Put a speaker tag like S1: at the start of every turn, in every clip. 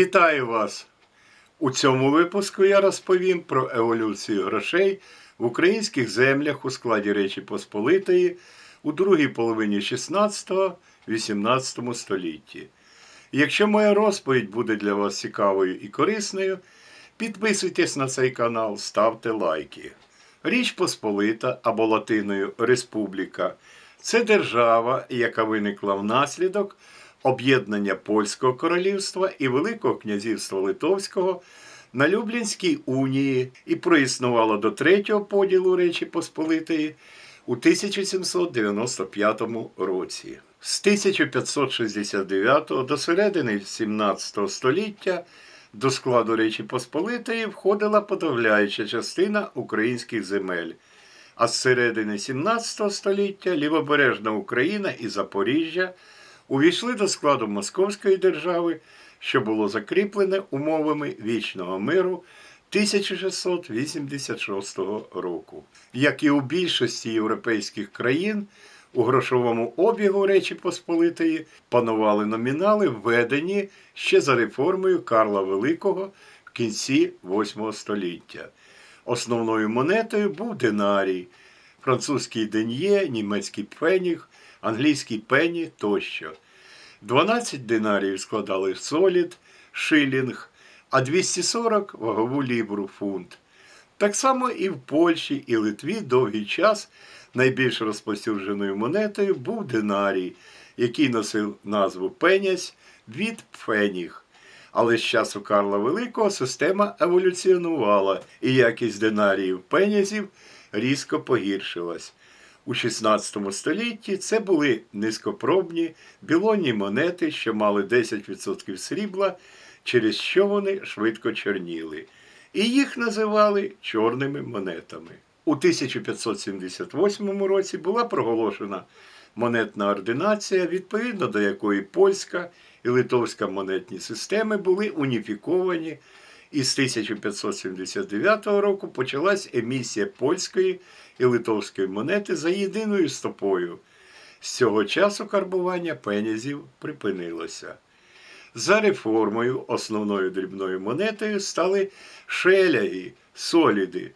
S1: Вітаю вас! У цьому випуску я розповім про еволюцію грошей в українських землях у складі Речі Посполитої у другій половині 16-18 столітті. Якщо моя розповідь буде для вас цікавою і корисною, підписуйтесь на цей канал, ставте лайки. Річ Посполита або латиною Республіка це держава, яка виникла внаслідок об'єднання Польського королівства і Великого князівства Литовського на Люблінській унії і проіснувала до третього поділу Речі Посполитої у 1795 році. З 1569 до середини 17 століття до складу Речі Посполитої входила подавляюча частина українських земель. А з середини 17 століття лівобережна Україна і Запоріжжя увійшли до складу Московської держави, що було закріплене умовами вічного миру 1686 року. Як і у більшості європейських країн, у грошовому обігу Речі Посполитої панували номінали, введені ще за реформою Карла Великого в кінці VIII століття. Основною монетою був динарій, французький ден'є, німецький пфеніг, англійський пені тощо. 12 динаріїв складали солід, шилінг, а 240 вагову лібру фунт. Так само і в Польщі і Литві довгий час найбільш розповсюдженою монетою був динарій, який носив назву пенязь від пфеніг. Але з часу Карла Великого система еволюціонувала, і якість динаріїв пенязів різко погіршилась. У 16 столітті це були низькопробні білонні монети, що мали 10% срібла, через що вони швидко чорніли. І їх називали чорними монетами. У 1578 році була проголошена монетна ординація, відповідно до якої польська і литовська монетні системи були уніфіковані. І з 1579 року почалась емісія польської і литовської монети за єдиною стопою. З цього часу карбування пенязів припинилося. За реформою основною дрібною монетою стали шеляги, соліди,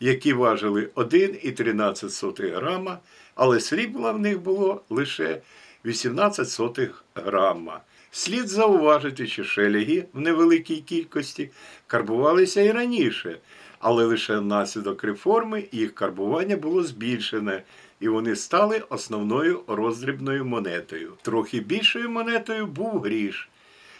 S1: які важили 1,13 грама, але срібла в них було лише 18 сотих грама. Слід зауважити, що шеляги в невеликій кількості карбувалися і раніше, але лише внаслідок реформи їх карбування було збільшене, і вони стали основною роздрібною монетою. Трохи більшою монетою був гріш.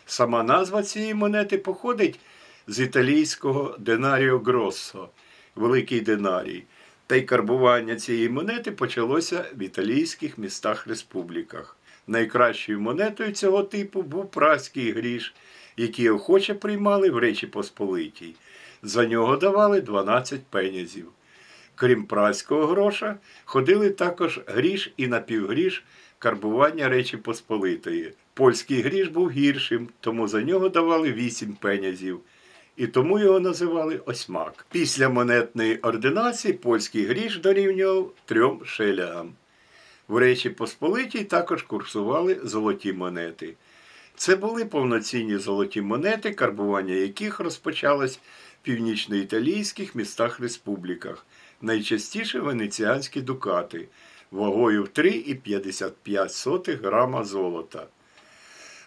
S1: Сама назва цієї монети походить з італійського денаріо гроссо великий динарій. Та й карбування цієї монети почалося в італійських містах-республіках. Найкращою монетою цього типу був праський гріш, який охоче приймали в Речі Посполитій. За нього давали 12 пенязів. Крім праського гроша, ходили також гріш і напівгріш карбування Речі Посполитої. Польський гріш був гіршим, тому за нього давали 8 пенязів. І тому його називали осьмак. Після монетної ординації польський гріш дорівнював трьом шелягам. В Речі Посполитій також курсували золоті монети. Це були повноцінні золоті монети, карбування яких розпочалось в північноіталійських містах-республіках, найчастіше венеціанські дукати, вагою в 3,55 грама золота.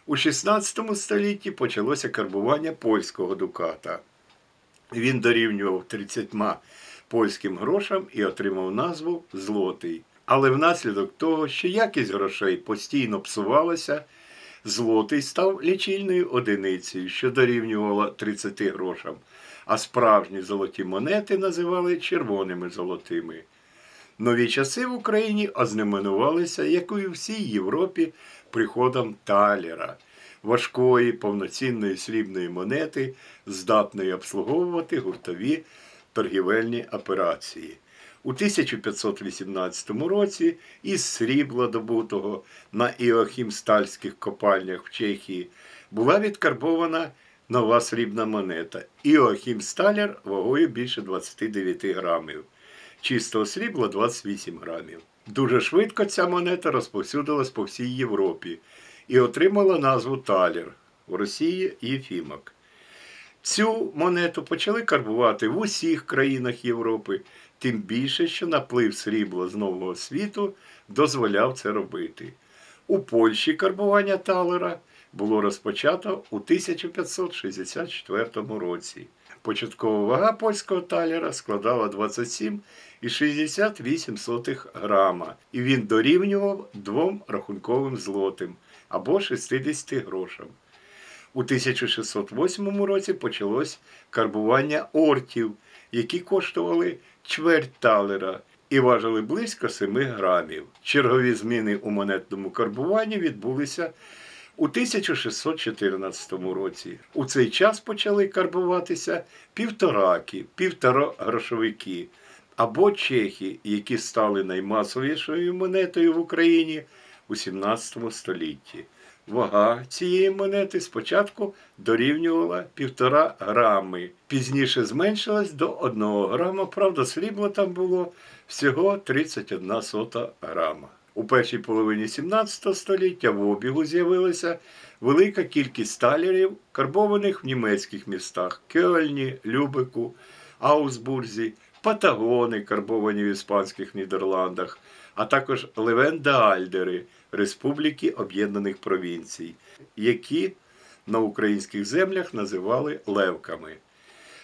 S1: У 16 столітті почалося карбування польського дуката. Він дорівнював 30 польським грошам і отримав назву Злотий. Але внаслідок того, що якість грошей постійно псувалася, злотий став лічильною одиницею, що дорівнювала 30 грошам, а справжні золоті монети називали червоними золотими. Нові часи в Україні ознаменувалися, як і у всій Європі, приходом талера, важкої повноцінної срібної монети, здатної обслуговувати гуртові торгівельні операції. У 1518 році із срібла, добутого на іохімстальських копальнях в Чехії, була відкарбована нова срібна монета Іохімсталер вагою більше 29 грамів. Чистого срібла 28 грамів. Дуже швидко ця монета розповсюдилась по всій Європі і отримала назву талер. в Росії Єфімок. Цю монету почали карбувати в усіх країнах Європи, тим більше, що наплив срібла з нового світу дозволяв це робити. У Польщі карбування талера було розпочато у 1564 році. Початкова вага польського талера складала 27,68 грама, і він дорівнював двом рахунковим злотим або 60 грошам. У 1608 році почалось карбування ортів, які коштували чверть талера і важили близько 7 грамів. Чергові зміни у монетному карбуванні відбулися у 1614 році. У цей час почали карбуватися півтораки, півторагрошовики або чехи, які стали наймасовішою монетою в Україні у 17 столітті. Вага цієї монети спочатку дорівнювала півтора грами, пізніше зменшилась до 1 грама, правда, срібла там було всього 31 сота грама. У першій половині 17 століття в обігу з'явилася велика кількість талерів, карбованих в німецьких містах Кельні, Любеку, Аусбурзі, Патагони, карбовані в іспанських Нідерландах, а також Левенда-Альдери Республіки Об'єднаних Провінцій, які на українських землях називали левками.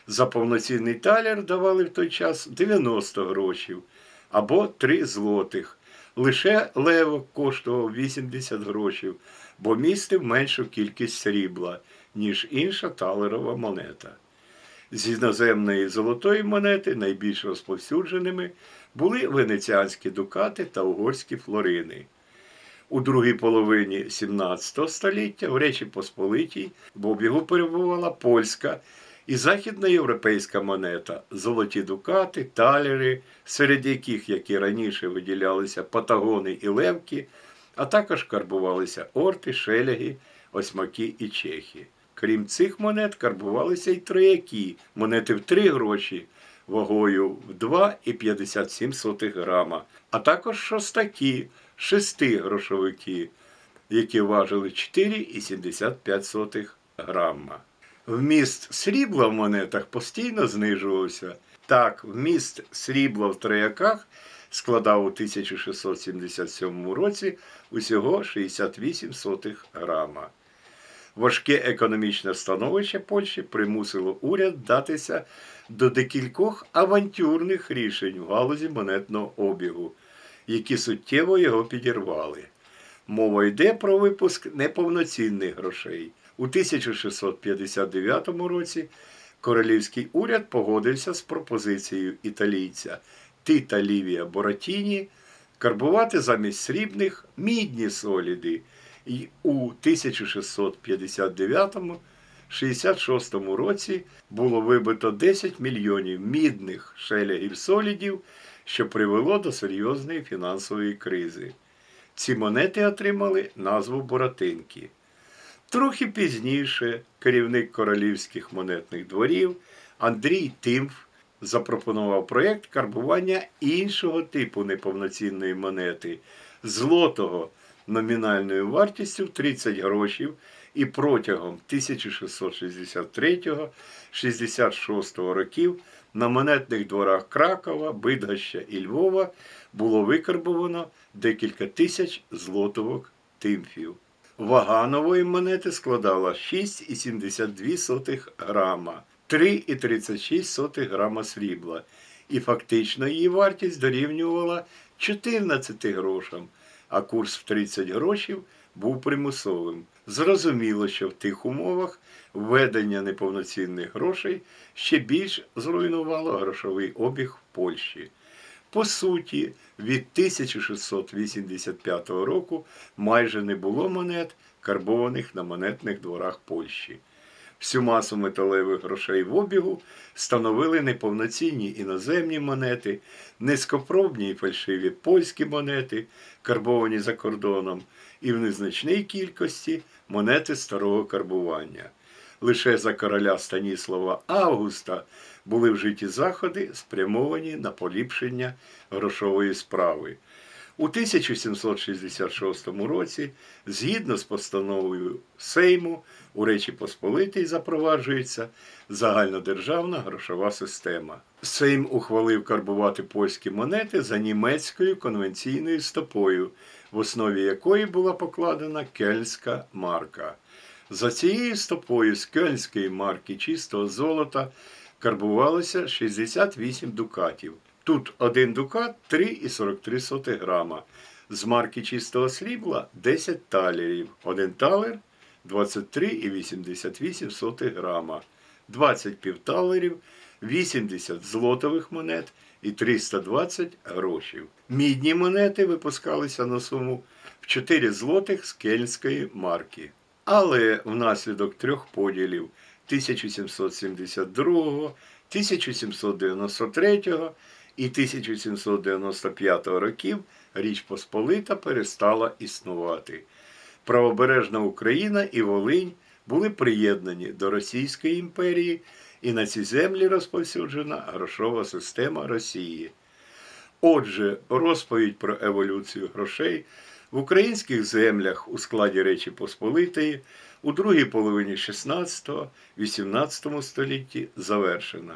S1: За повноцінний талер давали в той час 90 грошів або 3 злотих. Лише левок коштував 80 грошів, бо містив меншу кількість срібла, ніж інша талерова монета. З іноземної золотої монети найбільш розповсюдженими були венеціанські дукати та угорські флорини. У другій половині 17 століття в Речі Посполитій в обігу перебувала польська і західноєвропейська монета, золоті дукати, талери, серед яких, як і раніше, виділялися патагони і левки, а також карбувалися орти, шеляги, осьмаки і чехи. Крім цих монет, карбувалися й трояки, монети в 3 гроші вагою в 2,57 грама, а також шостаки, 6 грошовики, які важили 4,75 грама. Вміст срібла в монетах постійно знижувався. Так, вміст срібла в трояках складав у 1677 році усього 68 сотих грама. Важке економічне становище Польщі примусило уряд датися до декількох авантюрних рішень в галузі монетного обігу, які суттєво його підірвали. Мова йде про випуск неповноцінних грошей. У 1659 році королівський уряд погодився з пропозицією італійця Тита Лівія Боратіні карбувати замість срібних мідні соліди. І у 1659-66 році було вибито 10 мільйонів мідних шелягів солідів, що привело до серйозної фінансової кризи. Ці монети отримали назву Боратинки. Трохи пізніше керівник королівських монетних дворів Андрій Тимф запропонував проєкт карбування іншого типу неповноцінної монети злотого номінальною вартістю 30 грошів і протягом 1663-66 років на монетних дворах Кракова, Бидгоща і Львова було викарбовано декілька тисяч злотовок тимфів. Вага нової монети складала 6,72 грама, 3,36 грама срібла, і фактично її вартість дорівнювала 14 грошам, а курс в 30 грошів був примусовим. Зрозуміло, що в тих умовах введення неповноцінних грошей ще більш зруйнувало грошовий обіг в Польщі. По суті, від 1685 року майже не було монет, карбованих на монетних дворах Польщі. Всю масу металевих грошей в обігу становили неповноцінні іноземні монети, низькопробні і фальшиві польські монети, карбовані за кордоном, і в незначній кількості монети старого карбування. Лише за короля Станіслава Августа були вжиті заходи, спрямовані на поліпшення грошової справи. У 1766 році, згідно з постановою Сейму, у Речі Посполитій запроваджується загальнодержавна грошова система. Сейм ухвалив карбувати польські монети за німецькою конвенційною стопою, в основі якої була покладена кельтська марка. За цією стопою з кельтської марки чистого золота карбувалося 68 дукатів. Тут один дукат 3,43 грама. З марки чистого срібла 10 талерів. Один талер 23,88 грама. 20 півталерів, 80 злотових монет і 320 грошів. Мідні монети випускалися на суму в 4 злотих з кельтської марки. Але внаслідок трьох поділів 1772, 1793 і 1795 років Річ Посполита перестала існувати. Правобережна Україна і Волинь були приєднані до Російської імперії, і на ці землі розповсюджена грошова система Росії. Отже, розповідь про еволюцію грошей в українських землях у складі Речі Посполитої у другій половині 16-18 столітті завершена.